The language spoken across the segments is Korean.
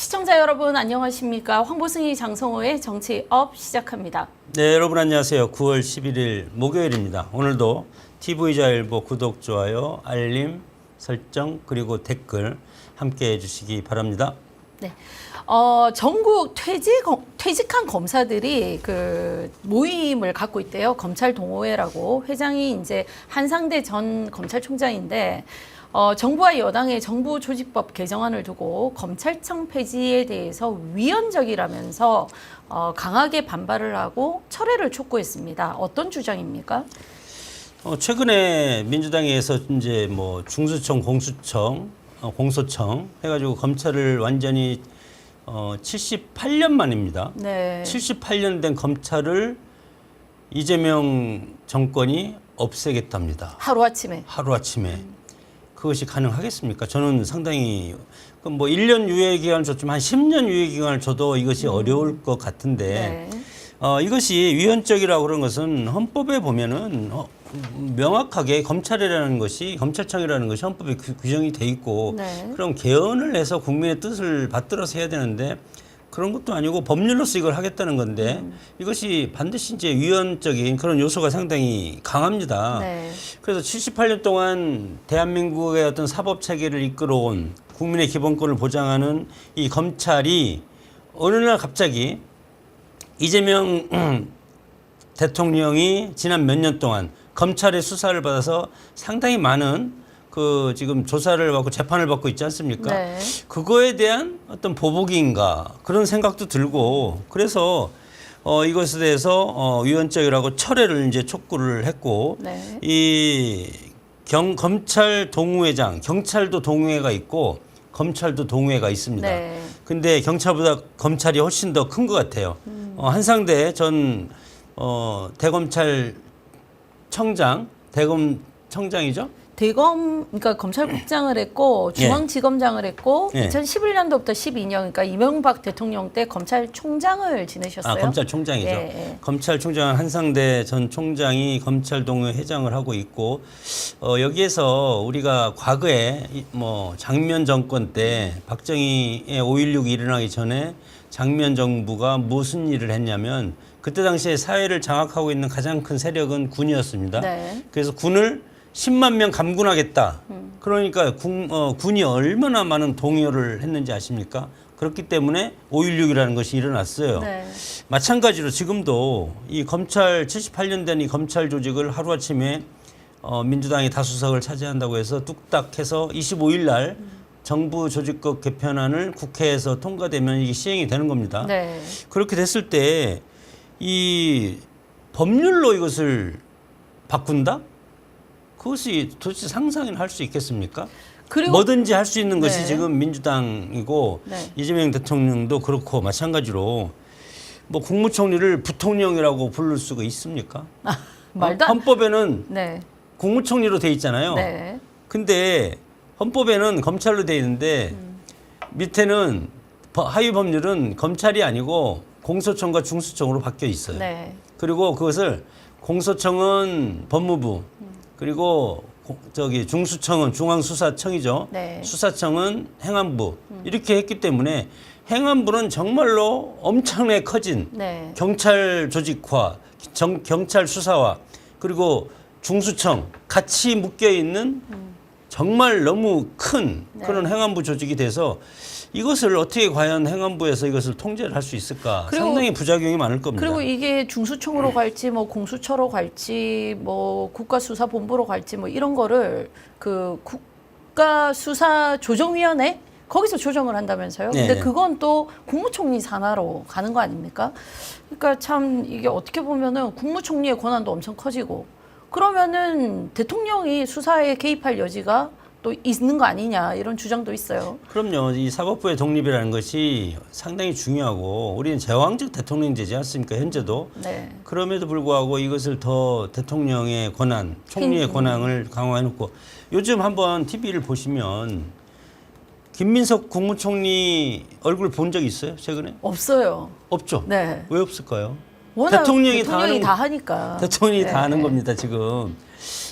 시청자 여러분 안녕하십니까? 황보승희 장성호의 정치업 시작합니다. 네, 여러분 안녕하세요. 9월 11일 목요일입니다. 오늘도 TV자일보 구독, 좋아요, 알림, 설정 그리고 댓글 함께 해 주시기 바랍니다. 네. 어, 전국 퇴직, 퇴직한 검사들이 그 모임을 갖고 있대요. 검찰 동호회라고. 회장이 이제 한상대 전 검찰총장인데, 어, 정부와 여당의 정부 조직법 개정안을 두고 검찰청 폐지에 대해서 위헌적이라면서 어, 강하게 반발을 하고 철회를 촉구했습니다. 어떤 주장입니까? 어, 최근에 민주당에서 이제 뭐 중수청, 공수청, 어, 공소청 해가지고 검찰을 완전히 어, 78년 만입니다. 네. 78년 된 검찰을 이재명 정권이 없애겠답니다. 하루아침에. 하루아침에 그것이 가능하겠습니까? 저는 상당히 그뭐 1년 유예 기간을 줬지만 한 10년 유예 기간을 줘도 이것이 어려울 것 같은데 네. 어, 이것이 위헌적이라고 그런 것은 헌법에 보면은 어, 명확하게 검찰이라는 것이 검찰청이라는 것이 헌법에 규- 규정이 돼 있고 네. 그럼 개헌을 해서 국민의 뜻을 받들어서 해야 되는데 그런 것도 아니고 법률로서 이걸 하겠다는 건데 음. 이것이 반드시 이제 위헌적인 그런 요소가 상당히 강합니다. 네. 그래서 78년 동안 대한민국의 어떤 사법 체계를 이끌어온 국민의 기본권을 보장하는 이 검찰이 어느 날 갑자기 이재명 대통령이 지난 몇 년 동안 검찰의 수사를 받아서 상당히 많은 그 지금 조사를 받고 재판을 받고 있지 않습니까? 네. 그거에 대한 어떤 보복인가 그런 생각도 들고 그래서 어 이것에 대해서 어 위헌적이라고 철회를 이제 촉구를 했고 네. 이 경, 검찰 동호회장 경찰도 동호회가 있고 검찰도 동호회가 있습니다. 네. 근데 경찰보다 검찰이 훨씬 더 큰 것 같아요. 어, 한상대 전 어, 대검찰 청장 대검 청장이죠. 대검 그러니까 검찰국장을 했고 중앙지검장을 했고 예. 2011년도부터 12년 그러니까 이명박 대통령 때 검찰총장을 지내셨어요. 아, 검찰총장이죠. 예, 예. 검찰총장은 한상대 전 총장이 검찰동회 회장을 하고 있고 어, 여기에서 우리가 과거에 이- 뭐 장면 정권 때 박정희의 5.16이 일어나기 전에 장면 정부가 무슨 일을 했냐면 그때 당시에 사회를 장악하고 있는 가장 큰 세력은 군이었습니다. 네. 그래서 군을 10만 명 감군하겠다. 음. 그러니까 군, 어, 군이 얼마나 많은 동요를 했는지 아십니까? 그렇기 때문에 5.16이라는 것이 일어났어요. 네. 마찬가지로 지금도 이 검찰 78년 된 이 검찰 조직을 하루아침에 어, 민주당이 다수석을 차지한다고 해서 뚝딱 해서 25일 날 정부 조직법 개편안을 국회에서 통과되면 이게 시행이 되는 겁니다. 네. 그렇게 됐을 때 이 법률로 이것을 바꾼다? 그것이 도대체 상상을 할수 있겠습니까? 그리고 뭐든지 할 수 있는 것이 네. 지금 민주당이고 네. 이재명 대통령도 그렇고 마찬가지로 뭐 국무총리를 부통령이라고 부를 수가 있습니까? 말도 어? 안 헌법에는 네. 국무총리로 돼 있잖아요. 네. 근데 헌법에는 검찰로 돼 있는데 음. 밑에는 법- 하위 법률은 검찰이 아니고 공소청과 중수청으로 바뀌어 있어요. 네. 그리고 그것을 공소청은 법무부 그리고 고- 저기 중수청은 중앙수사청이죠. 네. 수사청은 행안부 이렇게 했기 때문에 행안부는 정말로 엄청나게 커진 네. 경찰 조직화, 정- 경찰 수사화 그리고 중수청 같이 묶여 있는 정말 너무 큰 네. 그런 행안부 조직이 돼서 이것을 어떻게 과연 행안부에서 이것을 통제를 할 수 있을까 상당히 부작용이 많을 겁니다. 그리고 이게 중수청으로 갈지 뭐 공수처로 갈지 뭐 국가수사본부로 갈지 뭐 이런 거를 그 국가수사조정위원회 거기서 조정을 한다면서요. 네. 근데 그건 또 국무총리 산하로 가는 거 아닙니까? 그러니까 참 이게 어떻게 보면은 국무총리의 권한도 엄청 커지고 그러면은 대통령이 수사에 개입할 여지가 또 있는 거 아니냐 이런 주장도 있어요. 그럼요. 이 사법부의 독립이라는 것이 상당히 중요하고 우리는 제왕적 대통령제지 않습니까? 현재도. 네. 그럼에도 불구하고 이것을 더 대통령의 권한, 총리의 힘. 권한을 강화해 놓고 요즘 한번 TV를 보시면 김민석 국무총리 얼굴 본 적 있어요? 최근에? 없어요. 없죠. 네. 왜 없을까요? 워낙 대통령이 대통령이, 다 하는- 다 하니까. 대통령이 네. 다 하는 겁니다, 지금.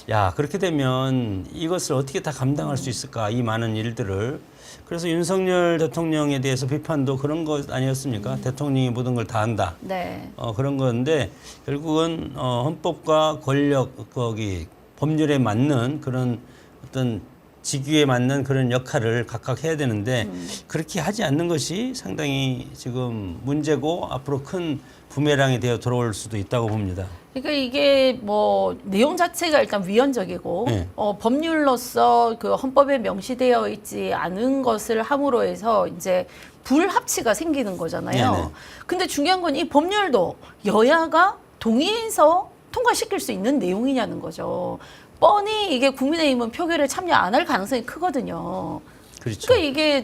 야 그렇게 되면 이것을 어떻게 다 감당할 수 있을까 이 많은 일들을 그래서 윤석열 대통령에 대해서 비판도 그런 것 아니었습니까? 대통령이 모든 걸 다 한다. 네. 어, 그런 건데 결국은 어, 헌법과 권력 거기 법률에 맞는 그런 어떤 직위에 맞는 그런 역할을 각각 해야 되는데 그렇게 하지 않는 것이 상당히 지금 문제고 앞으로 큰 부메랑이 되어 돌아올 수도 있다고 봅니다. 그러니까 이게 뭐 내용 자체가 일단 위헌적이고 네. 어, 법률로서 그 헌법에 명시되어 있지 않은 것을 함으로 해서 이제 불합치가 생기는 거잖아요. 네네. 근데 중요한 건 이 법률도 여야가 동의해서 통과시킬 수 있는 내용이냐는 거죠. 뻔히 이게 국민의힘은 표결에 참여 안 할 가능성이 크거든요. 그렇죠. 그러니까 이게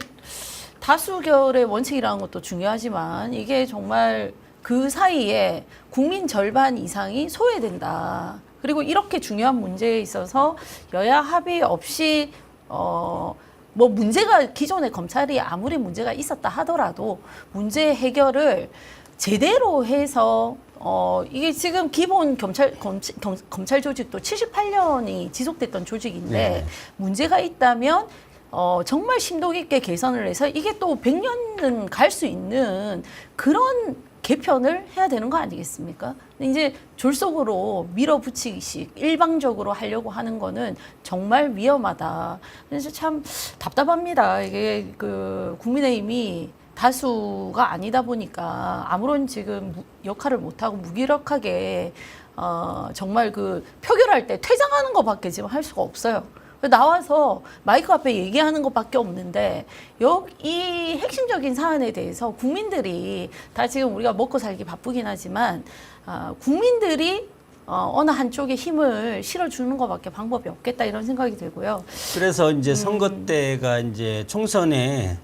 다수결의 원칙이라는 것도 중요하지만 이게 정말 그 사이에 국민 절반 이상이 소외된다. 그리고 이렇게 중요한 문제에 있어서 여야 합의 없이 어. 뭐 문제가 기존의 검찰이 아무리 문제가 있었다 하더라도 문제 해결을 제대로 해서 어 이게 지금 기본 검찰 검찰, 검- 검찰 조직도 78년이 지속됐던 조직인데 네. 문제가 있다면 어, 정말 심도 깊게 개선을 해서 이게 또 100년은 갈 수 있는 그런 개편을 해야 되는 거 아니겠습니까? 이제 졸속으로 밀어붙이기식 일방적으로 하려고 하는 거는 정말 위험하다. 그래서 참 답답합니다. 이게 그 국민의힘이 다수가 아니다 보니까 아무런 지금 무- 역할을 못하고 무기력하게 어, 정말 그 표결할 때 퇴장하는 것밖에 지금 할 수가 없어요. 나와서 마이크 앞에 얘기하는 것밖에 없는데 여기 핵심적인 사안에 대해서 국민들이 다 지금 우리가 먹고 살기 바쁘긴 하지만 아, 국민들이 어, 어느 한쪽에 힘을 실어주는 것밖에 방법이 없겠다 이런 생각이 들고요. 그래서 이제 선거 때가 이제 총선에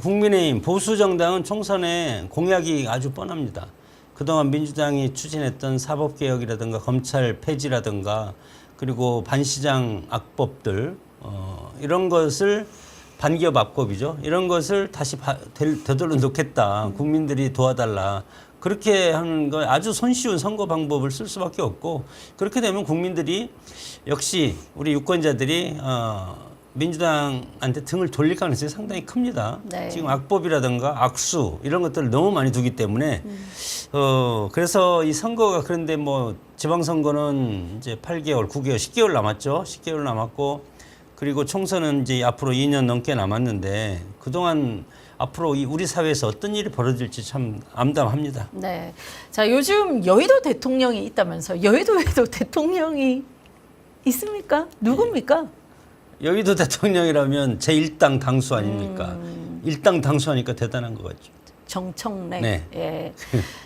국민의힘 보수 정당은 총선에 공약이 아주 뻔합니다. 그동안 민주당이 추진했던 사법 개혁이라든가 검찰 폐지라든가 그리고 반시장 악법들 어, 이런 것을 반기업 악법이죠. 이런 것을 다시 바, 되, 되돌려 놓겠다. 국민들이 도와달라. 그렇게 하는 거 아주 손쉬운 선거 방법을 쓸 수밖에 없고 그렇게 되면 국민들이 역시 우리 유권자들이 어, 민주당한테 등을 돌릴 가능성이 상당히 큽니다. 네. 지금 악법이라든가 악수 이런 것들을 너무 많이 두기 때문에 어 그래서 이 선거가 그런데 뭐 지방선거는 이제 8개월, 9개월, 10개월 남았죠. 10개월 남았고 그리고 총선은 이제 앞으로 2년 넘게 남았는데 그동안 앞으로 이 우리 사회에서 어떤 일이 벌어질지 참 암담합니다. 네. 자, 요즘 여의도 대통령이 있다면서 여의도에도 대통령이 있습니까? 누굽니까? 여의도 대통령이라면 제1당 당수 아닙니까? 일당 당수하니까 대단한 것 같죠. 정청래. 네. 예.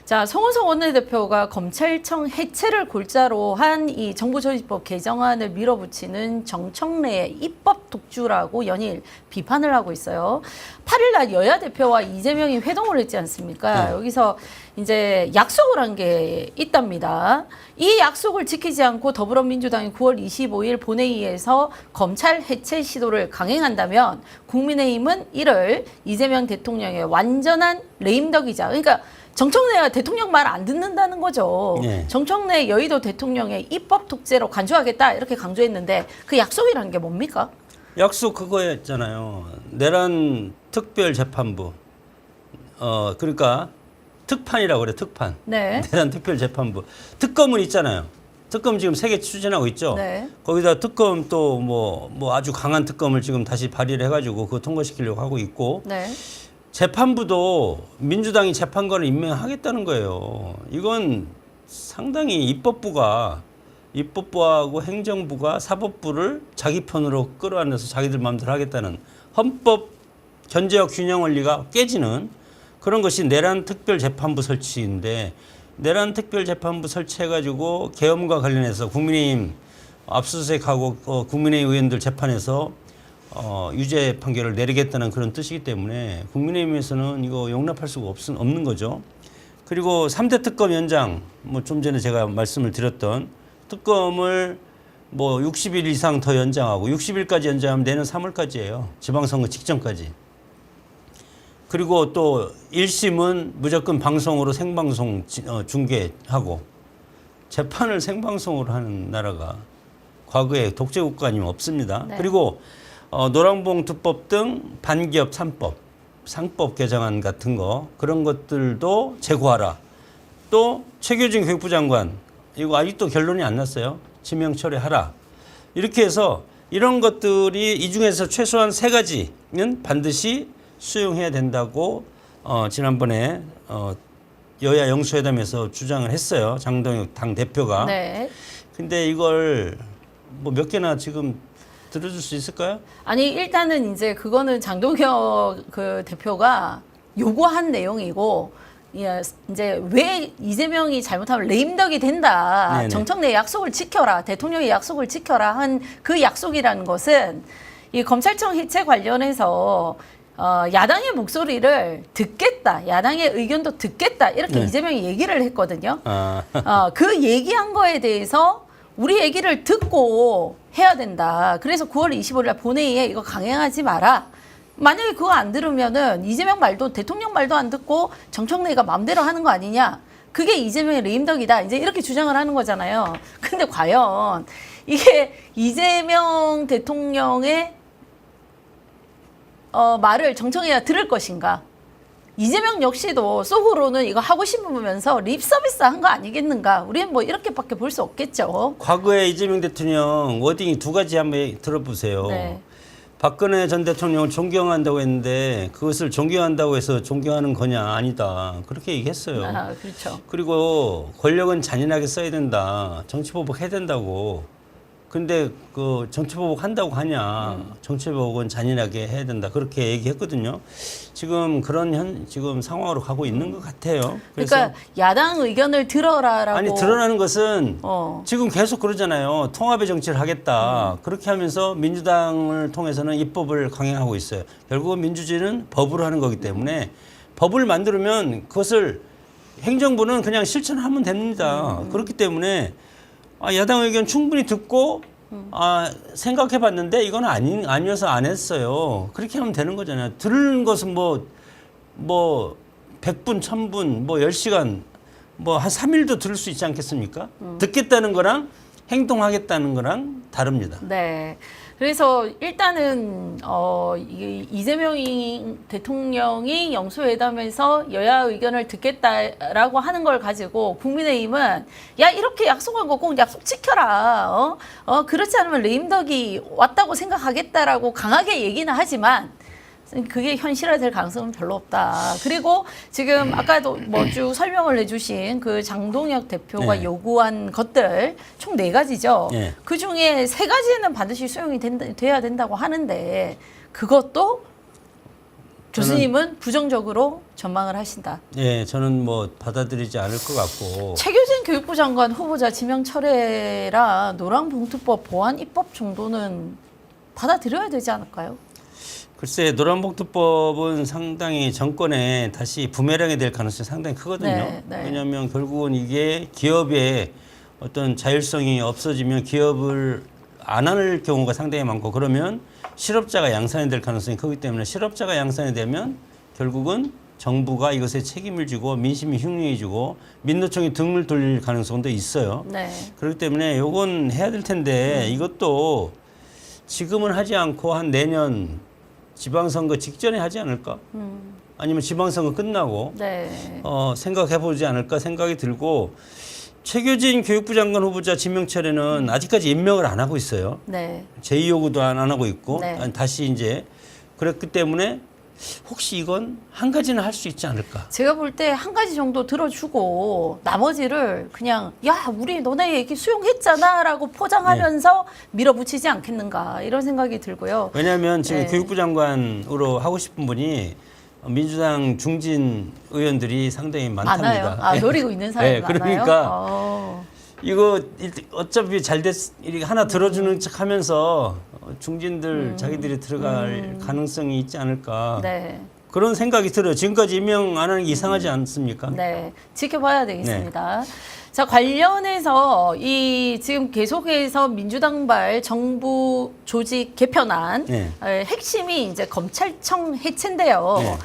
자, 송은석 원내대표가 검찰청 해체를 골자로 한 이 정부조직법 개정안을 밀어붙이는 정청래의 입법 독주라고 연일 비판을 하고 있어요. 8일 날 여야 대표와 이재명이 회동을 했지 않습니까? 네. 여기서 이제 약속을 한 게 있답니다. 이 약속을 지키지 않고 더불어민주당이 9월 25일 본회의에서 검찰 해체 시도를 강행한다면 국민의힘은 이를 이재명 대통령의 완전한 레임덕이자 그러니까 정청래가 대통령 말 안 듣는다는 거죠. 네. 정청래 여의도 대통령의 입법 독재로 간주하겠다 이렇게 강조했는데 그 약속이라는 게 뭡니까? 약속 그거였잖아요. 내란 특별 재판부. 어 그러니까 특판이라고 그래 특판. 네. 내란 특별 재판부. 특검은 있잖아요. 특검 지금 세계 추진하고 있죠. 네. 거기다 특검 또 뭐 뭐 아주 강한 특검을 지금 다시 발의를 해가지고 그거 통과시키려고 하고 있고 네. 재판부도 민주당이 재판관을 임명하겠다는 거예요. 이건 상당히 입법부가 입법부하고 행정부가 사법부를 자기 편으로 끌어안아서 자기들 마음대로 하겠다는 헌법 견제와 균형 원리가 깨지는 그런 것이 내란 특별 재판부 설치인데 내란 특별 재판부 설치해가지고 계엄과 관련해서 국민의힘 압수수색하고 어, 국민의힘 의원들 재판에서 어, 유죄 판결을 내리겠다는 그런 뜻이기 때문에 국민의힘에서는 이거 용납할 수가 없, 없는 거죠. 그리고 삼대 특검 연장, 뭐 좀 전에 제가 말씀을 드렸던 특검을 뭐 60일 이상 더 연장하고 60일까지 연장하면 내년 3월까지예요. 지방선거 직전까지. 그리고 또 1심은 무조건 방송으로 생방송 지- 어, 중계하고 재판을 생방송으로 하는 나라가 과거에 독재 국가 아니면 없습니다. 네. 그리고 어, 노란봉투법 등 반기업 3법, 상법 개정안 같은 거 그런 것들도 제고하라. 또 최규진 교육부 장관 이거 아직도 결론이 안 났어요. 지명 철회하라. 이렇게 해서 이런 것들이 이 중에서 최소한 세 가지는 반드시 수용해야 된다고 어, 지난번에 어, 여야 영수회담에서 주장을 했어요. 장동혁 당 대표가. 네. 근데 이걸 뭐 몇 개나 지금 들어줄 수 있을까요? 아니 일단은 이제 그거는 장동혁 그 대표가 요구한 내용이고 예, 이제 왜 이재명이 잘못하면 레임덕이 된다. 네네. 정청래 약속을 지켜라. 대통령의 약속을 지켜라 한 그 약속이라는 것은 이 검찰청 해체 관련해서 어, 야당의 목소리를 듣겠다. 야당의 의견도 듣겠다. 이렇게 네. 이재명이 얘기를 했거든요. 아, 어, 그 얘기한 거에 대해서 우리 얘기를 듣고 해야 된다. 그래서 9월 25일 날 본회의에 이거 강행하지 마라. 만약에 그거 안 들으면은 이재명 말도 대통령 말도 안 듣고 정청래가 마음대로 하는 거 아니냐. 그게 이재명의 레임덕이다. 이제 이렇게 주장을 하는 거잖아요. 근데 과연 이게 이재명 대통령의 어, 말을 정청래가 들을 것인가? 이재명 역시도 속으로는 이거 하고 싶으면서 립 서비스 한 거 아니겠는가? 우리는 뭐 이렇게밖에 볼 수 없겠죠. 과거에 이재명 대통령 워딩이 두 가지 한번 들어보세요. 네. 박근혜 전 대통령을 존경한다고 했는데 그것을 존경한다고 해서 존경하는 거냐 아니다 그렇게 얘기했어요. 아, 그렇죠. 그리고 권력은 잔인하게 써야 된다. 정치 보복 해야 된다고. 근데 그 정치보복 한다고 하냐. 음. 정치보복은 잔인하게 해야 된다. 그렇게 얘기했거든요. 지금 그런 현 지금 상황으로 가고 있는 것 같아요. 그러니까 야당 의견을 들어라라고. 아니 드러나는 것은 어. 지금 계속 그러잖아요. 통합의 정치를 하겠다. 그렇게 하면서 민주당을 통해서는 입법을 강행하고 있어요. 결국은 민주주의는 법으로 하는 거기 때문에 법을 만들면 그것을 행정부는 그냥 실천하면 됩니다. 그렇기 때문에 아, 야당 의견 충분히 듣고 아, 생각해 봤는데 이건 아니, 아니어서 안 했어요. 그렇게 하면 되는 거잖아요. 들은 것은 뭐, 뭐, 100분, 1000분, 뭐 10시간, 뭐 한 3일도 들을 수 있지 않겠습니까? 듣겠다는 거랑 행동하겠다는 거랑 다릅니다. 네. 그래서 일단은 어 이- 이재명 대통령이 영수회담에서 여야 의견을 듣겠다라고 하는 걸 가지고 국민의힘은 야 이렇게 약속한 거 꼭 약속 지켜라. 어? 어 그렇지 않으면 레임덕이 왔다고 생각하겠다라고 강하게 얘기는 하지만 그게 현실화될 가능성은 별로 없다. 그리고 지금 아까도 뭐 쭉 설명을 해주신 그 장동혁 대표가 네. 요구한 것들 총 네 가지죠. 네. 그 중에 세 가지는 반드시 수용이 된다, 돼야 된다고 하는데 그것도 교수님은 부정적으로 전망을 하신다. 예, 저는 뭐 받아들이지 않을 것 같고. 최규진 교육부 장관 후보자 지명 철회라 노랑봉투법 보완 입법 정도는 받아들여야 되지 않을까요? 글쎄 노란봉투법은 상당히 정권에 다시 부메랑이 될 가능성이 상당히 크거든요. 네, 네. 왜냐하면 결국은 이게 기업의 어떤 자율성이 없어지면 기업을 안 할 경우가 상당히 많고 그러면 실업자가 양산이 될 가능성이 크기 때문에 실업자가 양산이 되면 결국은 정부가 이것에 책임을 지고 민심이 흉흉해 지고 민노총이 등을 돌릴 가능성도 있어요. 네. 그렇기 때문에 요건 해야 될 텐데 이것도 지금은 하지 않고 한 내년 지방선거 직전에 하지 않을까? 아니면 지방선거 끝나고 네. 어, 생각해 보지 않을까 생각이 들고 최규진 교육부 장관 후보자 지명 철회는 아직까지 임명을 안 하고 있어요. 네. 제의 요구도 안 하고 있고 네. 다시 이제 그랬기 때문에 혹시 이건 한 가지는 할 수 있지 않을까? 제가 볼 때 한 가지 정도 들어주고 나머지를 그냥 야 우리 너네 얘기 수용했잖아라고 포장하면서 밀어붙이지 않겠는가 이런 생각이 들고요. 왜냐하면 지금 네. 교육부 장관으로 하고 싶은 분이 민주당 중진 의원들이 상당히 많답니다. 많아요. 아 노리고 있는 사람이 네, 많아요. 그러니까 어. 이거 일- 어차피 잘 됐, 이렇게 하나 들어주는 척 하면서 어, 중진들 자기들이 들어갈 가능성이 있지 않을까. 음. 네. 그런 생각이 들어요. 지금까지 임명 안 하는 게 이상하지 않습니까? 네, 지켜봐야 되겠습니다. 자, 관련해서 이 지금 계속해서 민주당발 정부 조직 개편안 네. 에, 핵심이 이제 검찰청 해체인데요. 네.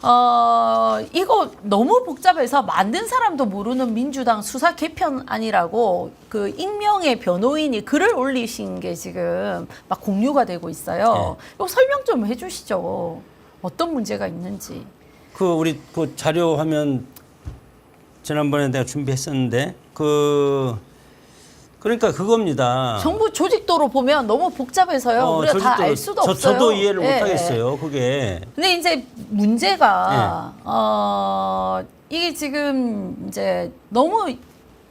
어, 이거 너무 복잡해서 만든 사람도 모르는 민주당 수사 개편안이라고 그 익명의 변호인이 글을 올리신 게 지금 막 공유가 되고 있어요. 이거 설명 좀 해주시죠. 어떤 문제가 있는지. 그 우리 그 자료 화면 지난번에 내가 준비했었는데 그 그러니까 그겁니다. 정부 조직도로 보면 너무 복잡해서요. 어, 우리가 다 알 수도 저, 없어요. 저도 이해를 예, 못 하겠어요. 그게 근데 이제 문제가 네. 어 이게 지금 이제 너무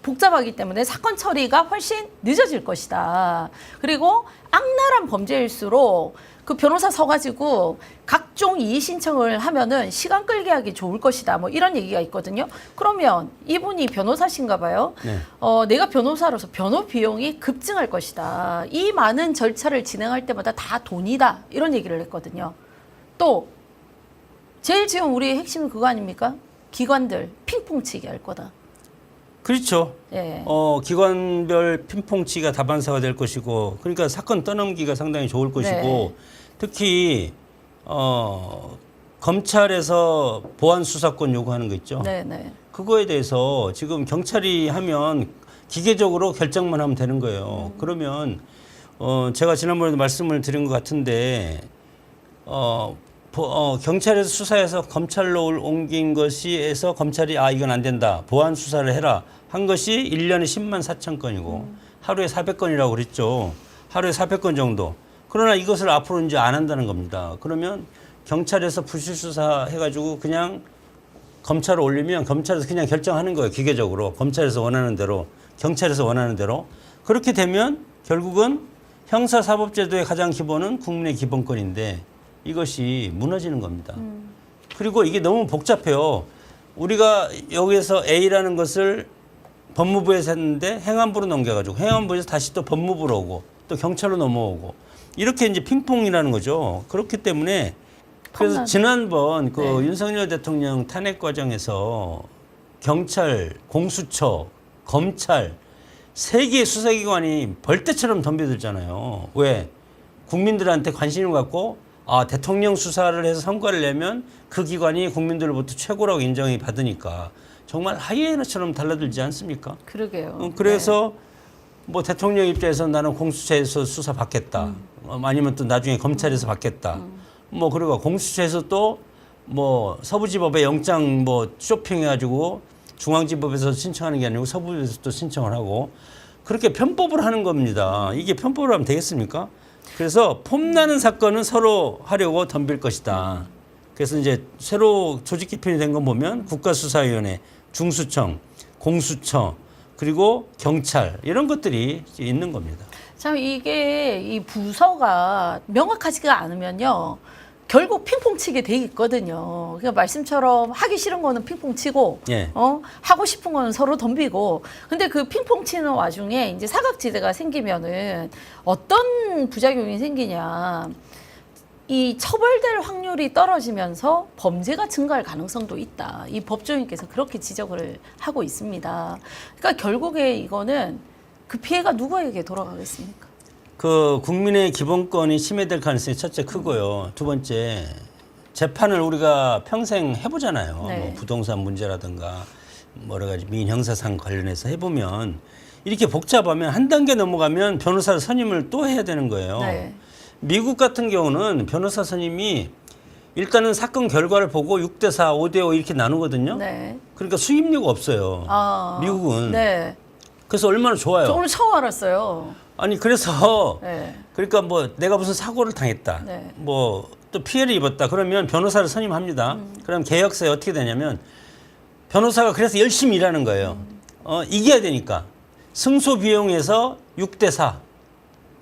복잡하기 때문에 사건 처리가 훨씬 늦어질 것이다. 그리고 악랄한 범죄일수록 그 변호사 서가지고 각종 이의 신청을 하면은 시간 끌게 하기 좋을 것이다. 뭐 이런 얘기가 있거든요. 그러면 이분이 변호사신가 봐요. 네. 어, 내가 변호사로서 변호 비용이 급증할 것이다. 이 많은 절차를 진행할 때마다 다 돈이다. 이런 얘기를 했거든요. 또 제일 지금 우리 핵심은 그거 아닙니까? 기관들 핑퐁 치기 할 거다. 그렇죠. 예. 어, 기관별 핀퐁치가 다반사가 될 것이고, 그러니까 사건 떠넘기가 상당히 좋을 것이고, 네. 특히 어, 검찰에서 보안 수사권 요구하는 거 있죠. 네, 네. 그거에 대해서 지금 경찰이 하면 기계적으로 결정만 하면 되는 거예요. 음. 그러면 어, 제가 지난번에도 말씀을 드린 것 같은데 어, 보- 어, 경찰에서 수사해서 검찰로 올- 옮긴 것이에서 검찰이 아 이건 안 된다. 보안 수사를 해라. 한 것이 1년에 10만 4천 건이고 하루에 400건이라고 그랬죠. 하루에 400건 정도. 그러나 이것을 앞으로 이제 안 한다는 겁니다. 그러면 경찰에서 부실 수사 해가지고 그냥 검찰을 올리면 검찰에서 그냥 결정하는 거예요 기계적으로. 검찰에서 원하는 대로 경찰에서 원하는 대로. 그렇게 되면 결국은 형사사법제도의 가장 기본은 국민의 기본권인데 이것이 무너지는 겁니다. 그리고 이게 너무 복잡해요. 우리가 여기에서 A라는 것을 법무부에서 했는데 행안부로 넘겨가지고 행안부에서 다시 또 법무부로 오고 또 경찰로 넘어오고 이렇게 이제 핑퐁이라는 거죠. 그렇기 때문에 그래서. 지난번 그 네. 윤석열 대통령 탄핵 과정에서 경찰, 공수처, 검찰 세 개의 수사기관이 벌떼처럼 덤벼들잖아요. 왜? 국민들한테 관심을 갖고 아 대통령 수사를 해서 성과를 내면 그 기관이 국민들로부터 최고라고 인정이 받으니까 정말 하이에나처럼 달라들지 않습니까? 그러게요. 어, 그래서 뭐 대통령 입장에서 나는 공수처에서 수사 받겠다. 어, 아니면 또 나중에 검찰에서 받겠다. 뭐 그리고 공수처에서 또 뭐 서부지법에 영장 뭐 쇼핑해가지고 중앙지법에서 신청하는 게 아니고 서부에서 또 신청을 하고 그렇게 편법을 하는 겁니다. 이게 편법을 하면 되겠습니까? 그래서 폼나는 사건은 서로 하려고 덤빌 것이다. 그래서 이제 새로 조직 개편이 된 건 보면 국가수사위원회, 중수청, 공수처, 그리고 경찰 이런 것들이 있는 겁니다. 참 이게 이 부서가 명확하지가 않으면요. 결국 핑퐁 치게 돼 있거든요. 그러니까 말씀처럼 하기 싫은 거는 핑퐁 치고, 예. 어 하고 싶은 거는 서로 덤비고. 근데 그 핑퐁 치는 와중에 이제 사각지대가 생기면은 어떤 부작용이 생기냐. 이 처벌될 확률이 떨어지면서 범죄가 증가할 가능성도 있다. 이 법조인께서 그렇게 지적을 하고 있습니다. 그러니까 결국에 이거는 그 피해가 누구에게 돌아가겠습니까? 그 국민의 기본권이 침해될 가능성이 첫째 크고요. 두 번째 재판을 우리가 평생 해보잖아요. 네. 뭐 부동산 문제라든가 뭐 여러 가지 민형사상 관련해서 해보면 이렇게 복잡하면 한 단계 넘어가면 변호사 선임을 또 해야 되는 거예요. 네. 미국 같은 경우는 변호사 선임이 일단은 사건 결과를 보고 6대 4, 5대 5 이렇게 나누거든요. 네. 그러니까 수임료가 없어요. 아, 미국은. 네. 그래서 얼마나 좋아요. 저 오늘 처음 알았어요. 아니 그래서 네. 그러니까 뭐 내가 무슨 사고를 당했다. 네. 뭐 또 피해를 입었다. 그러면 변호사를 선임합니다. 음. 그럼 계약서에 어떻게 되냐면 변호사가 그래서 열심히 일하는 거예요. 음. 어, 이겨야 되니까. 승소 비용에서 6대 4.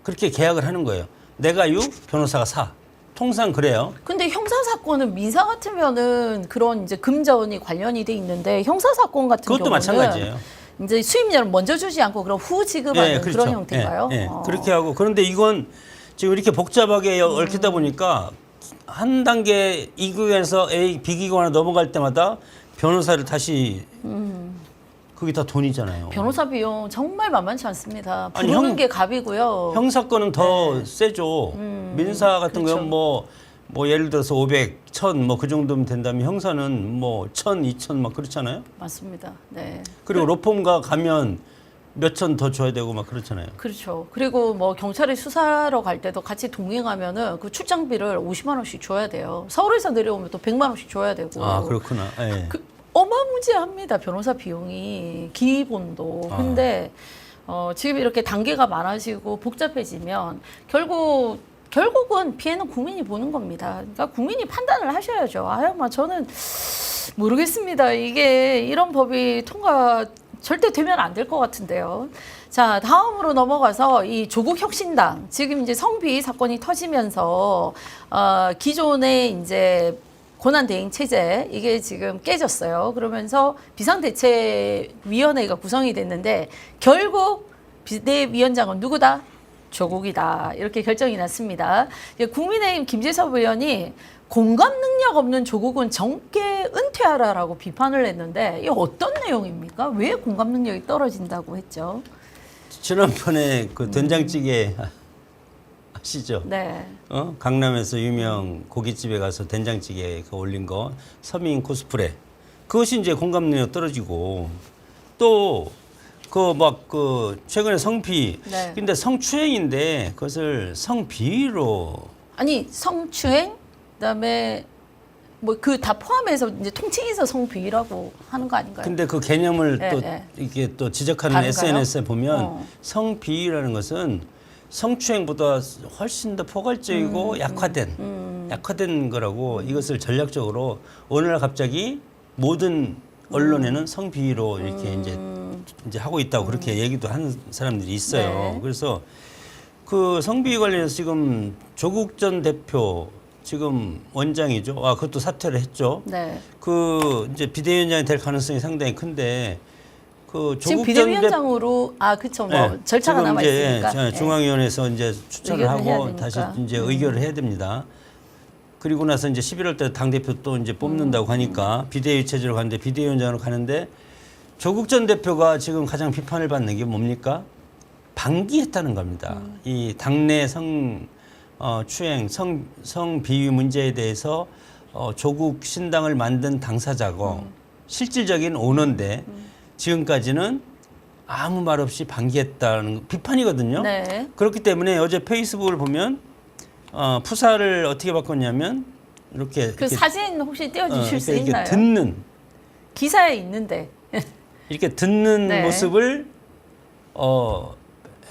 그렇게 계약을 하는 거예요. 내가 6, 변호사가 4. 통상 그래요. 근데 형사 사건은 민사 같으면은 그런 이제 금전이 관련이 돼 있는데 형사 사건 같은 그것도 경우는 마찬가지예요. 이제 수임료를 먼저 주지 않고 그럼 후 지급하는 그런 형태인가요? 예, 예. 어. 그렇게 하고 그런데 이건 지금 이렇게 복잡하게 음. 얽히다 보니까 한 단계 이 기관에서 A, B 기관으로 넘어갈 때마다 변호사를 다시 그게 다 돈이잖아요. 음. 변호사 비용 정말 만만치 않습니다. 아니, 부르는 형- 게 갑이고요. 형사건은 더 세죠. 민사 같은 어. 네. 그렇죠. 경우는 뭐 뭐 예를 들어서 500, 1000 뭐 그 정도면 된다면 형사는 뭐 1000, 2000 막 그렇잖아요. 맞습니다. 네. 그리고 로펌가 가면 몇 천 더 줘야 되고 막 그렇잖아요. 그렇죠. 그리고 뭐 경찰이 수사하러 갈 때도 같이 동행하면은 그 출장비를 50만 원씩 줘야 돼요. 서울에서 내려오면 또 100만 원씩 줘야 되고. 아 그렇구나. 예. 그 어마무지합니다. 변호사 비용이 기본도. 아. 근데 어, 지금 이렇게 단계가 많아지고 복잡해지면 결국 결국은 피해는 국민이 보는 겁니다. 그러니까 국민이 판단을 하셔야죠. 아유, 뭐 저는 모르겠습니다. 이게 이런 법이 통과 절대 되면 안 될 것 같은데요. 자, 다음으로 넘어가서 이 조국 혁신당 지금 이제 성비 사건이 터지면서 어, 기존의 이제 고난 대행 체제 이게 지금 깨졌어요. 그러면서 비상대책위원회가 구성이 됐는데 결국 비대위원장은 누구다? 조국이다. 이렇게 결정이 났습니다. 국민의힘 김재섭 의원이 공감 능력 없는 조국은 정계 은퇴하라라고 비판을 했는데 이게 어떤 내용입니까? 왜 공감 능력이 떨어진다고 했죠? 지난번에 그 된장찌개 아시죠? 네. 어? 강남에서 유명 고깃집에 가서 된장찌개 그 올린 거 서민 코스프레 그것이 이제 공감 능력 떨어지고 또 그 막 그 최근에 성비 네. 근데 성추행인데 그것을 성비위로 아니 성추행 그다음에 뭐 그 다 포함해서 이제 통칭해서 성비위라고 하는 거 아닌가요? 근데 그 개념을 네, 또 네. 이게 또 지적하는 다른가요? SNS에 보면 어. 성비위라는 것은 성추행보다 훨씬 더 음, 포괄적이고 약화된 약화된 거라고 이것을 전략적으로 어느 날 갑자기 모든 언론에는 성비위로 이렇게 이제 이제 하고 있다고 그렇게 얘기도 하는 사람들이 있어요. 음. 네. 그래서 그 성비위 관련해서 지금 조국 전 대표 지금 원장이죠. 아 그것도 사퇴를 했죠. 네. 그 이제 비대위원장이 될 가능성이 상당히 큰데 그 지금 조국 전 대표 비대위원장으로 아 그쵸 뭐 네, 절차가 남아 있으니까 저- 중앙위원회에서 이제 추천을 해야 하고. 다시 이제 음. 의결을 해야 됩니다. 그리고 나서 이제 11월 때당 대표 또 이제 음. 뽑는다고 하니까 비대위 체제로 가는데 비대위원장으로 가는데 조국 전 대표가 지금 가장 비판을 받는 게 뭡니까? 방기했다는 겁니다. 음. 이 당내 성 어, 추행 성 성 비위 문제에 대해서 어, 조국 신당을 만든 당사자고 음. 실질적인 오너인데 지금까지는 아무 말 없이 방기했다는 비판이거든요. 네. 그렇기 때문에 어제 페이스북을 보면 어, 푸사를 어떻게 바꿨냐면 이렇게 그 이렇게, 사진 혹시 띄워주실 어, 수 이렇게 있나요? 듣는 기사에 있는데 이렇게 듣는 네. 모습을 어,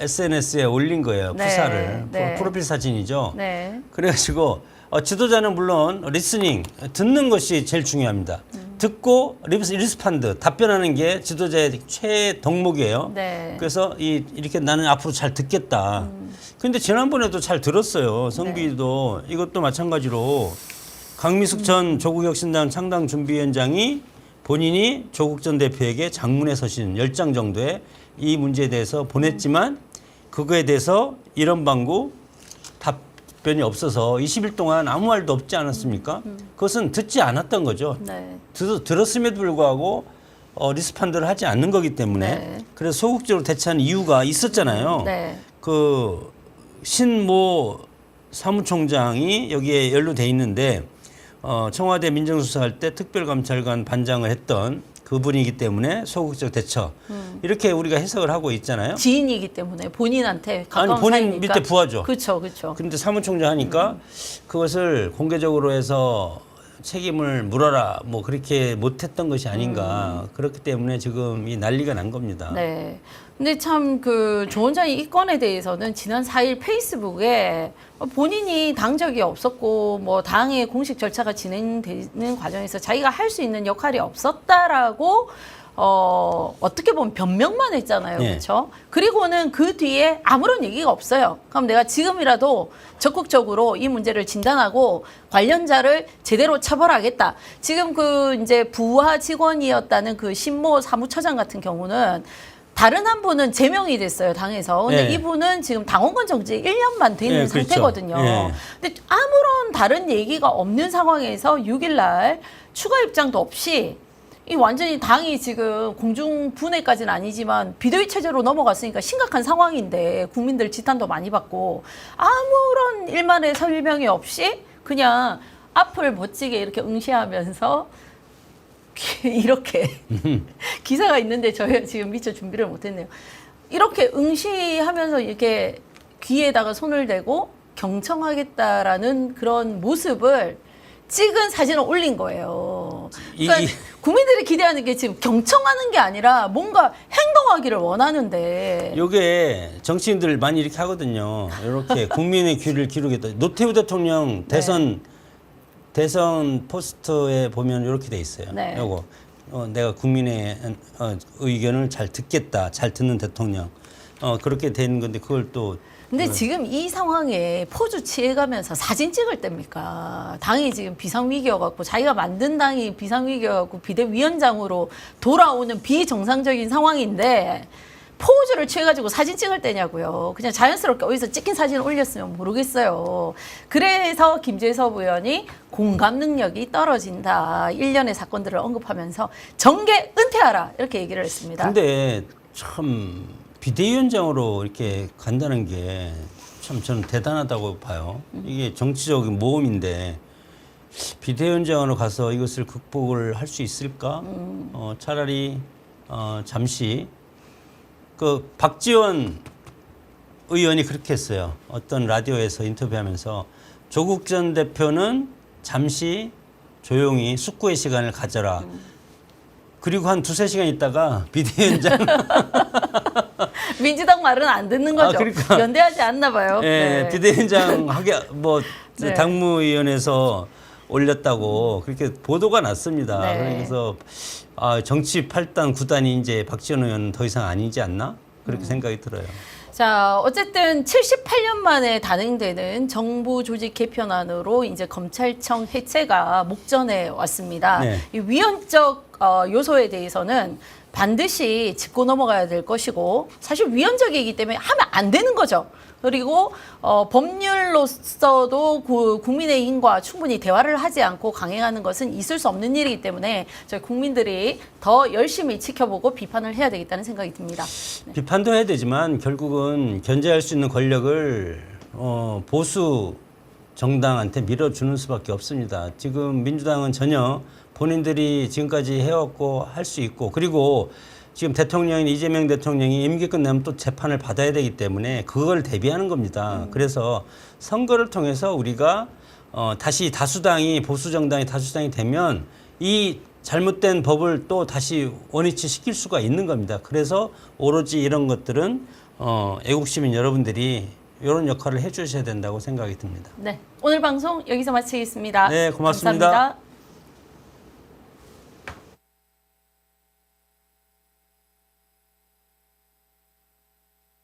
SNS에 올린 거예요. 네, 푸사를 네. 프로필 사진이죠. 네. 그래가지고 어, 지도자는 물론 리스닝 듣는 것이 제일 중요합니다. 음. 듣고 리스, 리스판드 답변하는 게 지도자의 최 덕목이에요. 네. 그래서 이, 이렇게 나는 앞으로 잘 듣겠다. 근데 지난번에도 잘 들었어요. 성비도 이것도 마찬가지로 강미숙 전 조국혁신당 창당 준비위원장이 본인이 조국 전 대표에게 장문의 서신 10장 정도의 이 문제에 대해서 보냈지만 그거에 대해서 이런 방구 답변이 없어서 20일 동안 아무 말도 없지 않았습니까? 그것은 듣지 않았던 거죠. 네. 들, 들었음에도 불구하고 어, 리스판드를 하지 않는 거기 때문에 네. 그래서 소극적으로 대처한 이유가 있었잖아요. 네. 그 신모 사무총장이 여기에 연루돼 있는데 어, 청와대 민정수사할 때 특별감찰관 반장을 했던 그분이기 때문에 소극적 대처 음. 이렇게 우리가 해석을 하고 있잖아요. 지인이기 때문에 본인한테 가까운 아니 본인 사이니까. 밑에 부하죠. 그렇죠, 그렇죠. 근데 사무총장 하니까 그것을 공개적으로 해서 책임을 물어라 뭐 그렇게 못했던 것이 아닌가 그렇기 때문에 지금 이 난리가 난 겁니다. 네. 근데 참 그 조 원장이 이 건에 대해서는 지난 4일 페이스북에 본인이 당 적이 없었고 뭐 당의 공식 절차가 진행되는 과정에서 자기가 할 수 있는 역할이 없었다라고 어 어떻게 보면 변명만 했잖아요. 예. 그렇죠? 그리고는 그 뒤에 아무런 얘기가 없어요. 그럼 내가 지금이라도 적극적으로 이 문제를 진단하고 관련자를 제대로 처벌하겠다. 지금 그 이제 부하 직원이었다는 그 신모 사무처장 같은 경우는 다른 한 분은 제명이 됐어요, 당에서. 근데 예. 이분은 지금 당원권 정지 1년만 돼 있는 예, 그렇죠. 상태거든요. 예. 근데 아무런 다른 얘기가 없는 상황에서 6일 날 추가 입장도 없이 이 완전히 당이 지금 공중 분해까지는 아니지만 비대위 체제로 넘어갔으니까 심각한 상황인데 국민들 지탄도 많이 받고 아무런 일만의 설명이 없이 그냥 앞을 멋지게 이렇게 응시하면서 이렇게 기사가 있는데 저희가 지금 미처 준비를 못했네요. 이렇게 응시하면서 이렇게 귀에다가 손을 대고 경청하겠다라는 그런 모습을 찍은 사진을 올린 거예요. 이- 그러니까 이- 국민들이 기대하는 게 지금 경청하는 게 아니라 뭔가 행동하기를 원하는데 요게 정치인들 많이 이렇게 하거든요. 이렇게 국민의 귀를 기르겠다. 노태우 대통령 대선 대선 포스터에 보면 이렇게 돼 있어요. 네. 요거 어, 내가 국민의 어, 의견을 잘 듣겠다, 잘 듣는 대통령. 어, 그렇게 되는 건데 그걸 또 근데 지금 이 상황에 포즈 취해가면서 사진 찍을 때입니까? 당이 지금 비상위기여갖고 자기가 만든 당이 비상위기여갖고 비대위원장으로 돌아오는 비정상적인 상황인데 포즈를 취해가지고 사진 찍을 때냐고요. 그냥 자연스럽게 어디서 찍힌 사진을 올렸으면 모르겠어요. 그래서 김재섭 의원이 공감 능력이 떨어진다. 일련의 사건들을 언급하면서 정계 은퇴하라. 이렇게 얘기를 했습니다. 근데 참 비대위원장으로 이렇게 간다는 게 참 저는 대단하다고 봐요. 이게 정치적인 모험인데 비대위원장으로 가서 이것을 극복을 할 수 있을까? 어, 차라리 어, 잠시 그 박지원 의원이 그렇게 했어요. 어떤 라디오에서 인터뷰하면서 조국 전 대표는 잠시 조용히 숙고의 시간을 가져라. 그리고 한 두세 시간 있다가 비대위원장 민주당 말은 안 듣는 거죠. 아, 그러니까. 연대하지 않나 봐요. 예, 네. 비대위원장 하게 뭐 네. 당무위원회에서 올렸다고 그렇게 보도가 났습니다. 네. 그래서 아, 정치 8단 9단이 이제 박지원 의원은 더 이상 아니지 않나? 그렇게 음. 생각이 들어요. 자, 어쨌든 78년 만에 단행되는 정부 조직 개편안으로 이제 검찰청 해체가 목전에 왔습니다. 네. 이 위헌적 어, 요소에 대해서는 반드시 짚고 넘어가야 될 것이고 사실 위헌적이기 때문에 하면 안 되는 거죠. 그리고 어, 법률로서도 그 국민의힘과 충분히 대화를 하지 않고 강행하는 것은 있을 수 없는 일이기 때문에 저희 국민들이 더 열심히 지켜보고 비판을 해야 되겠다는 생각이 듭니다. 비판도 해야 되지만 결국은 견제할 수 있는 권력을 어, 보수 정당한테 밀어주는 수밖에 없습니다. 지금 민주당은 전혀 본인들이 지금까지 해왔고 할 수 있고 그리고 지금 대통령인 이재명 대통령이 임기 끝나면 또 재판을 받아야 되기 때문에 그걸 대비하는 겁니다. 그래서 선거를 통해서 우리가 어, 다시 다수당이 보수 정당이 다수당이 되면 이 잘못된 법을 또 다시 원위치 시킬 수가 있는 겁니다. 그래서 오로지 이런 것들은 어, 애국 시민 여러분들이 이런 역할을 해주셔야 된다고 생각이 듭니다. 네, 오늘 방송 여기서 마치겠습니다. 네, 고맙습니다. 감사합니다.